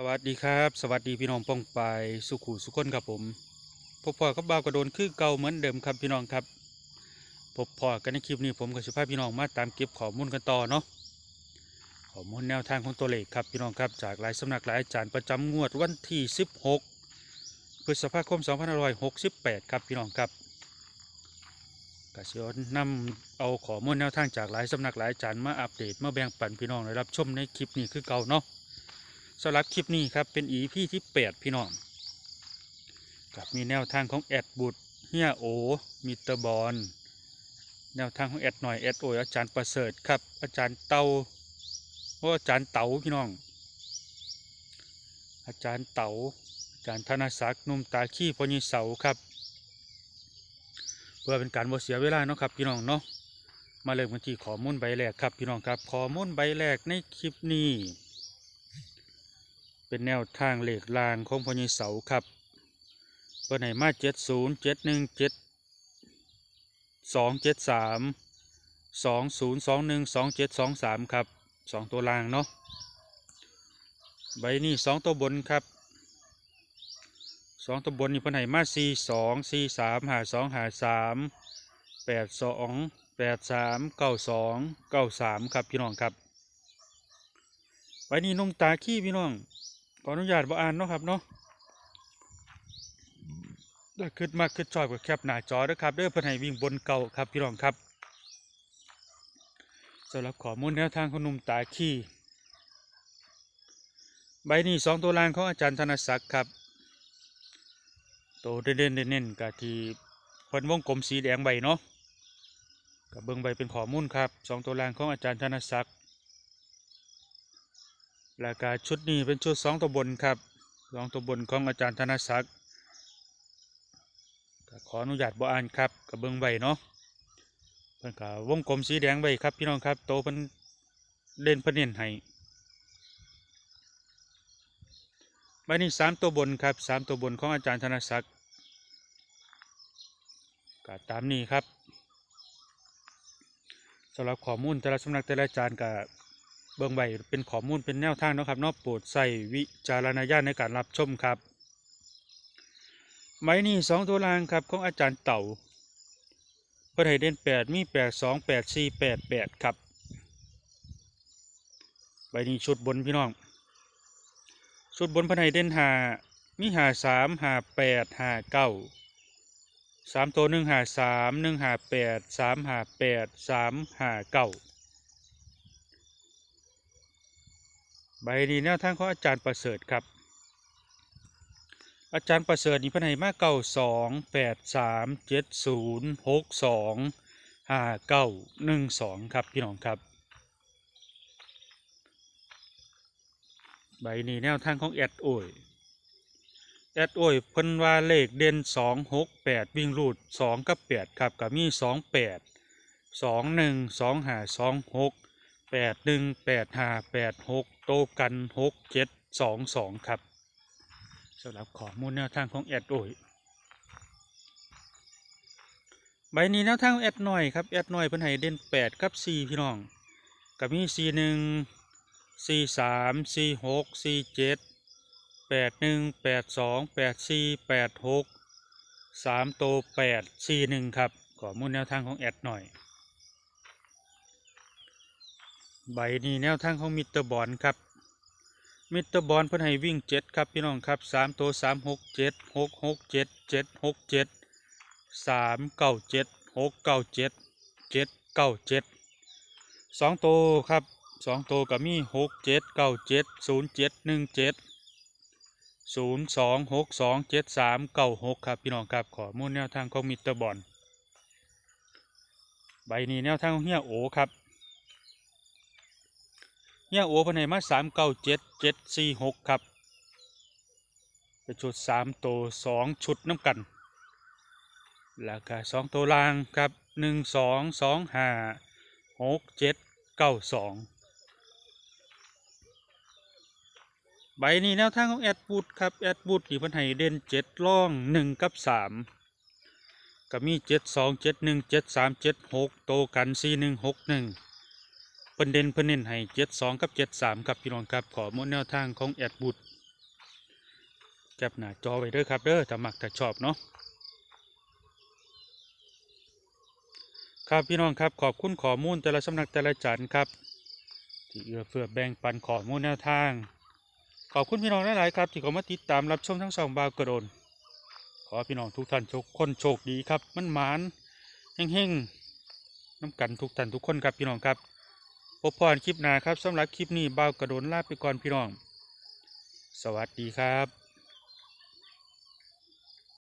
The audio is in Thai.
สวัสดีครับ สวัสดีพี่น้องป้องปายสุขุสุขคนครับผมพบพ่อกับบ่าวกระโดนคือเก่าเหมือนเดิมครับพี่น้องครับพบพ่อกันในคลิปนี้ผมกับสุภาพพี่น้องมาตามเก็บข้อมูลกันต่อเนาะข้อมูลแนวทางของตัวเลขครับพี่น้องครับจากหลายสำนักหลายอาจารย์ประจำงวดวันที่ 16พฤษภาคม2568 ครับพี่น้องครับกสิอนนำเอาข้อมูลแนวทางจากหลายสำนักหลายอาจารย์มาอัปเดตมาแบ่งปันพี่น้องได้รับชมในคลิปนี้คือเก่าเนาะ สำหรับคลิปนี้ครับเป็นอีพี่ที่8พี่น้องกับมีแนวทางของแอดบุตรเฮียโอมิเตอร์บอลแนวทางของแอดหน่อยแอดโอยอาจารย์ประเสริฐครับอาจารย์เตาโอ้อาจารย์เต๋าพี่น้อง อาจารย์เต๋าอาจารย์ธนศักดิ์นุ่มตาขี้พญิเสาครับ เพื่อเป็นการบ่เสียเวลาเนาะครับพี่น้องเนาะมาเริ่มกันที่ข้อมูลใบแรกครับพี่น้องครับข้อมูลใบแรกในคลิปนี้ เป็นแนวทางเหลขลางของพญเสาครับเปิดให้มาเจ็ดศูนย์เจ็ดหนึ่งเจ็ดสองเจ็ดสามสองศูนย์สองหนึ่งสองเจ็ดสองสามครับสองตัวล่างเนาะใบนี้สองตัวบนครับสองตัวบนนี่เพิ่นให้มาสี่สองสี่สามหาสองหาสามแปดสองแปดสามเก้าสองเก้าสามครับพี่น้องครับใบนี้นุ่มตาขี้พี่น้อง ขออนุญาตบ่อ่านเนาะครับเนาะเด้อขึ้นมากขึ้นชอบกับแคปหน้าจอเด้อครับเด้อเพิ่นให้วิ่งบนเก่าครับพี่น้องครับสำหรับข้อมูลแนวทางของหนุ่มตาขี้ใบนี้สองตัวล่างของอาจารย์ธนศักดิ์ครับโตเด่นๆเน้นๆกะที่เพิ่นวงกลมสีแดงใบเนาะกับเบิ่งใบเป็นข้อมูลครับสองตัวล่างของอาจารย์ธนศักดิ์ แล้วก็ชุดนี้เป็นชุดสองตัวบนครับสองตัวบนของอาจารย์ธนศักดิ์ขออนุญาตบ่อ่านครับกับเบิ้งใบเนาะเพิ่นก็วงกลมสีแดงใบครับพี่น้องครับโตเพิ่นเล่นเพิ่นเน้นให้ใบนี้สามตัวบนครับสามตัวบนของอาจารย์ธนศักดิ์ก็ตามนี้ครับสำหรับข้อมูลแต่ละสำนักแต่ละอาจารย์ก็ เบื้องใบเป็นข้อมูลเป็นแนวทางนะครับเนาะโปรดใส่วิจารณญาณในการรับชมครับไม้นี่สองตัวรางครับของอาจารย์เต่าเพื่อให้เด่นแปดมีแปดสองแปดสี่แปดแปดครับใบนี้ชุดบนพี่น้อง ชุดบนพื่อให้เด่นหามีหาสามหาแปดหาเก้าสามตัวหนึ่งหาสามหนึ่งหาแปดสามหาแปดสามหาเก้า ใบนี้แนวทางของอาจารย์ประเสริฐครับ อาจารย์ประเสริฐนี่พันให้มาเก้าสองแปดสามเจ็ดศูนย์หกสองห้าเก้าหนึ่งสองครับพี่น้องครับ ใบนี้แนวทางของแอดโอยแอดโอยเพิ่นว่าเลขเด่นสองหกแปดวิ่งรูดสองกับแปดครับกับมีสองแปดสองหนึ่งสองห้าสองหก แปดหนึ่งแปดห้าแปดหกโตกันหกเจ็ดสองสองครับสำหรับข้อมูลแนวทางของแอดโอยใบนี้แนวทางของแอดหน่อยครับแอดหน่อยเพิ่นให้เด่นแปดกับสี่พี่น้องกับมีสี่หนึ่งสี่สามสี่หกสี่เจ็ดแปดหนึ่งแปดสองแปดสี่แปดหกสามโตแปดสี่หนึ่งครับข้อมูลแนวทางของแอดหน่อย ใบนี้แนวทางของมิเตอร์บอลครับ มิเตอร์บอลเพิ่นให้วิ่งเจ็ดครับพี่น้องครับสามตัวสามหกเจ็ดหกหกเจ็ดเจ็ดหกเจ็ดสามเก้าเจ็ดหกเก้าเจ็ดเจ็ดเก้าเจ็ดสองตัวครับสองตัวก็มีหกเจ็ดเก้าเจ็ดศูนย์เจ็ดหนึ่งเจ็ดศูนย์สองหกสองเจ็ดสามเก้าหกครับพี่น้องครับขอมูลแนวทางของมิเตอร์บอลใบนี้แนวทางของเฮียโอครับ เนี่ยโอพันไหมาสามเก้าเจ็ดเจ็ดสี่หกครับเป็นชุดสามตัวสองชุดน้ำกันแล้วก็สองตัวล่างครับหนึ่งสองสองห้าหกเจ็ดเก้าสองใบนี้แนวทางของแอดบูดครับแอดบูดที่พันให้เด่นเจ็ดล่องหนึ่งกับสามก็มีเจ็ดสองเจ็ดหนึ่งเจ็ดสามเจ็ดหกโตกันสี่หนึ่งหกหนึ่ง เพิ่นเด่นเพิ่นเน้นให้เจ็ดสองกับเจ็ดสามครับพี่น้องครับขอมูลแนวทางของแอดบุตรแคปหน้าจอไว้เด้อครับเด้อถ้ามักถ้าชอบเนาะครับพี่น้องครับขอบคุณข้อมูลแต่ละสำนักแต่ละจันครับ ที่เอื้อเฟื้อแบ่งปันข้อมูลแนวทาง ขอบคุณพี่น้องหลายๆครับ ที่เข้ามาติดตามรับชมทั้งสองบาวกระโดนขอพี่น้องทุกท่านทุกคนโชคดีครับมันหมานเฮงๆน้ำกันทุกท่านทุกคนครับพี่น้องครับ พบพรคลิปหน้าครับสำหรับคลิปนี้บาวกระโดนลาไปก่อนพี่น้อง สวัสดีครับ